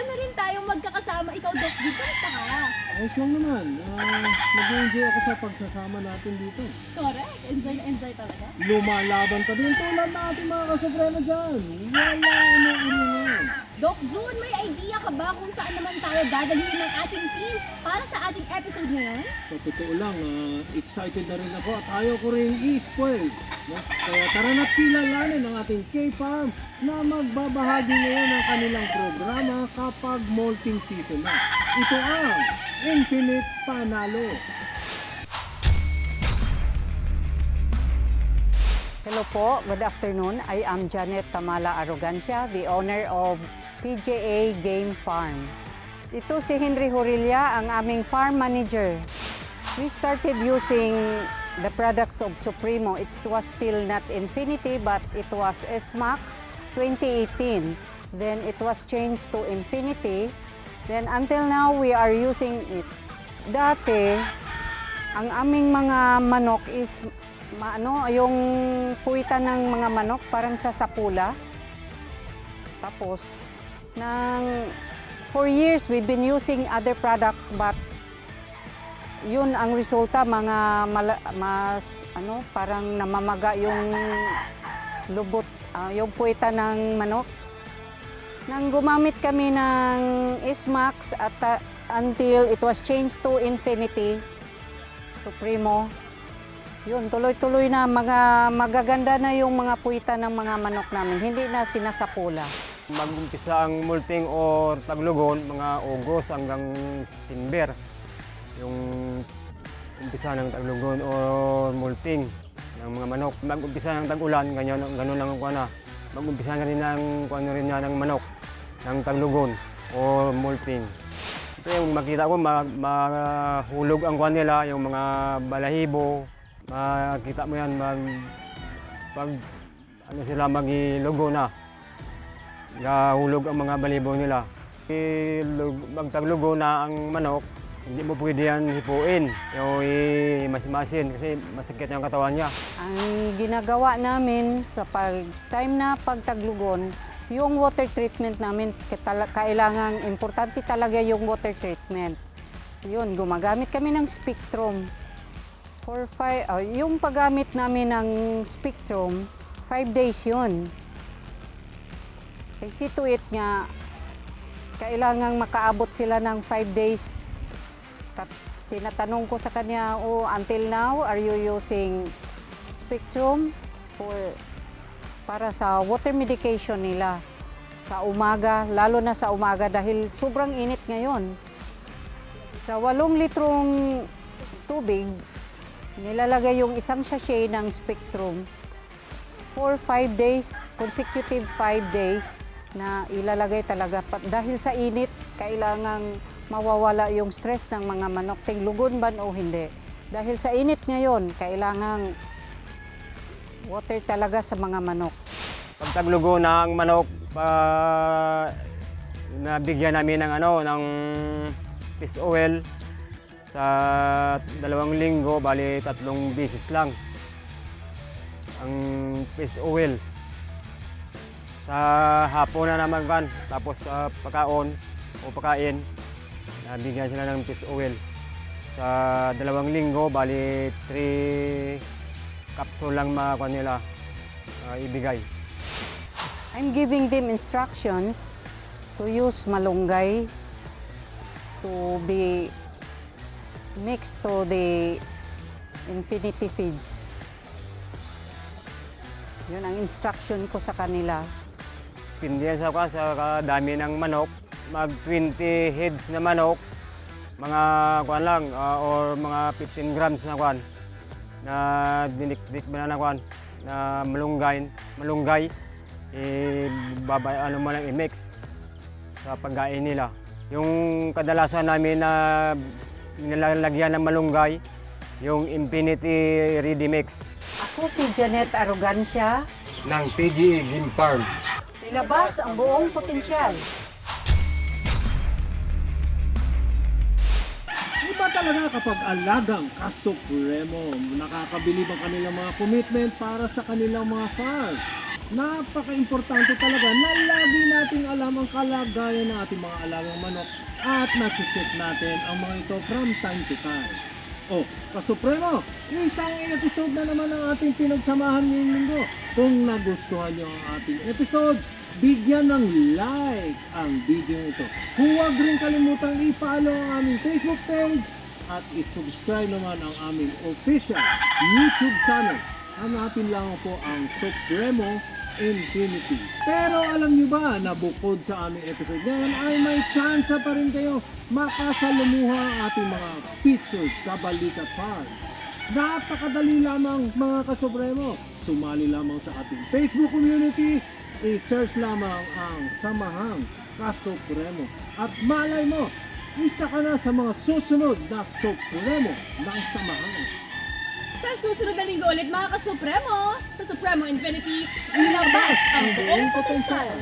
buena orientación. Kamusta ka? Ayos lang naman. Ah, nag-enjoy ako sa pagsasama natin dito. Correct. Enjoy na enjoy talaga. Lumalaban pa din tulad natin mga kasuprema dyan. Wala umiilingan. Doc June, may idea ka ba kung saan naman tayo dadalhin ng ating team para sa ating episode ngayon? Sa totoo lang, ah, excited na rin ako at ayaw ko rin i-spoil. No? Kaya tara na't kilalanin ang ating K-Farm na magbabahagi ngayon ng kanilang programa kapag molting season na. Ito ang Infinite Panalo. Hello po, good afternoon. I am Janet Tamala Arrogancia, the owner of PJA Game Farm. Ito si Henry Horilla, ang aming farm manager. We started using the products of Supremo. It was still not Infinity, but it was S-Max 2018. Then it was changed to Infinity. Then until now, we are using it. Dati, ang aming mga manok is maano, yung puwitan ng mga manok parang sa sapula. Tapos, nang for years we've been using other products but yun ang resulta mga mala- mas ano parang namamaga yung lubot ah, yung puwitan ng manok nang gumamit kami ng Ismax at ah, until it was changed to Infinity Supremo yun, tuloy-tuloy na mga magaganda na yung mga puwitan ng mga manok namin. Hindi na sinasapula. Mag-umpisa ang multing o taglugon, mga August hanggang September. Yung umpisa ng taglugon o multing ng mga manok. Mag-umpisa ng tag-ulan, ganyan, ganun lang ang kuwana. Mag-umpisa na rin ng kuano rin niya ng manok, ng taglugon o multing. Ito yung makita ko, ma- ang kuwan nila, yung mga balahibo. Makita mo yan, mag, pag ano sila magilugo na gahulog ang mga balibo nila. Magtaglugo na ang manok, hindi mo pwede yan hipuin. Yung i-masimasin kasi masakit yung katawan niya. Ang ginagawa namin sa pag time na pagtaglugon, yung water treatment namin, kailangan, importante talaga yung water treatment. Yun, gumagamit kami ng Spectrum. For five, ah, yung paggamit namin ng Spectrum, 5 days yun. Kay see to it nga, kailangang makaabot sila ng 5 days. Tinatanong ko sa kanya, oh, until now, are you using Spectrum for para sa water medication nila sa umaga, lalo na sa umaga dahil sobrang init ngayon. Sa walong litrong tubig, nilalagay yung isang sachet ng Spectrum for 5 days, consecutive 5 days na ilalagay talaga. Dahil sa init, kailangang mawawala yung stress ng mga manok. Tinglugon ba o hindi? Dahil sa init ngayon, kailangang water talaga sa mga manok. Pag taglugo na ang manok, pa, nabigyan namin ng ano, ng fish oil sa dalawang linggo, bali tatlong bisis lang. Ang fish oil. Sa hapon na naman kan, tapos sa pagkaon o pagkain, nabigyan sila ng fish oil. Sa dalawang linggo, bali 3 capsule lang mga nila ah, ibigay. I'm giving them instructions to use malunggay to be mixed to the infinity feeds. Yun ang instruction ko sa kanila. Pindihan sa kan sa kadami ng manok, mag 20 heads na manok, mga kuan lang ah, or mga 15 grams na kuan na dinikdik mo na na kuan na malunggay, malunggay ibabay ano mo lang i-mix sa pagkain nila. Yung kadalasan namin na nilalagyan ng malunggay, yung Infinity Ready Mix Ako si Janet Arrogancia. ng PGE Game Farm. Ilabas ang buong potensyal. Iba talaga kapag alagang kasupremo. Nakakabilib ang kanilang mga commitment para sa kanilang mga fans. Napaka-importante talaga na lagi nating alam ang kalagayan ng ating mga alagang manok at na-check natin ang mga ito from time to time. Oh, kasupremo, isang episode na naman ang ating pinagsamahan ngayong linggo. Kung nagustuhan nyo ang ating episode, bigyan ng like ang video ito. Huwag rin kalimutang i-follow ang aming Facebook page at i-subscribe naman ang aming official YouTube channel. Hanapin lang po ang Supremo Infinity. Pero alam nyo ba na bukod sa aming episode ngayon ay may chance pa rin kayo makasalumuha ang ating mga featured Kabalita Farms. Napakadali lamang mga kasupremo. Sumali lamang sa ating Facebook community. I-search lamang ang Samahang Kasupremo. At malay mo, isa ka na sa mga susunod na Supremo ng Samahang. Sa susunod na linggo ulit mga ka-Supremo, sa Supremo Infinity, ilabas ang buong potensyal.